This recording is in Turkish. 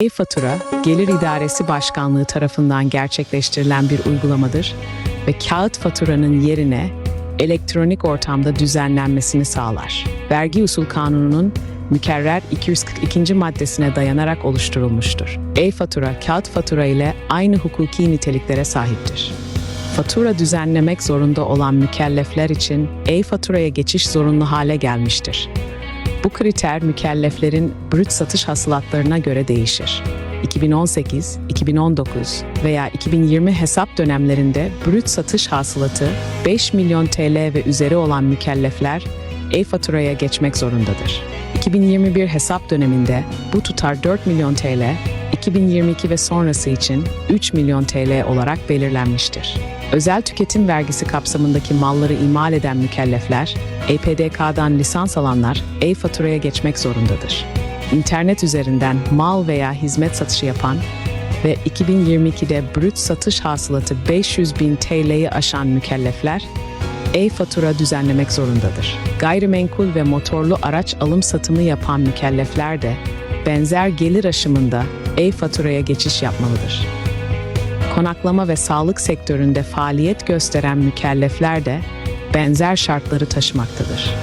E-fatura, Gelir İdaresi Başkanlığı tarafından gerçekleştirilen bir uygulamadır ve kağıt faturanın yerine elektronik ortamda düzenlenmesini sağlar. Vergi Usul Kanunu'nun mükerrer 242. maddesine dayanarak oluşturulmuştur. E-fatura, kağıt fatura ile aynı hukuki niteliklere sahiptir. Fatura düzenlemek zorunda olan mükellefler için e-faturaya geçiş zorunlu hale gelmiştir. Bu kriter mükelleflerin brüt satış hasılatlarına göre değişir. 2018, 2019 veya 2020 hesap dönemlerinde brüt satış hasılatı 5 milyon TL ve üzeri olan mükellefler e-faturaya geçmek zorundadır. 2021 hesap döneminde bu tutar 4 milyon TL, 2022 ve sonrası için 3 milyon TL olarak belirlenmiştir. Özel tüketim vergisi kapsamındaki malları imal eden mükellefler, EPDK'dan lisans alanlar e-faturaya geçmek zorundadır. İnternet üzerinden mal veya hizmet satışı yapan ve 2022'de brüt satış hasılatı 500 bin TL'yi aşan mükellefler, e-fatura düzenlemek zorundadır. Gayrimenkul ve motorlu araç alım satımı yapan mükellefler de benzer gelir aşımında e-faturaya geçiş yapmalıdır. Konaklama ve sağlık sektöründe faaliyet gösteren mükellefler de benzer şartları taşımaktadır.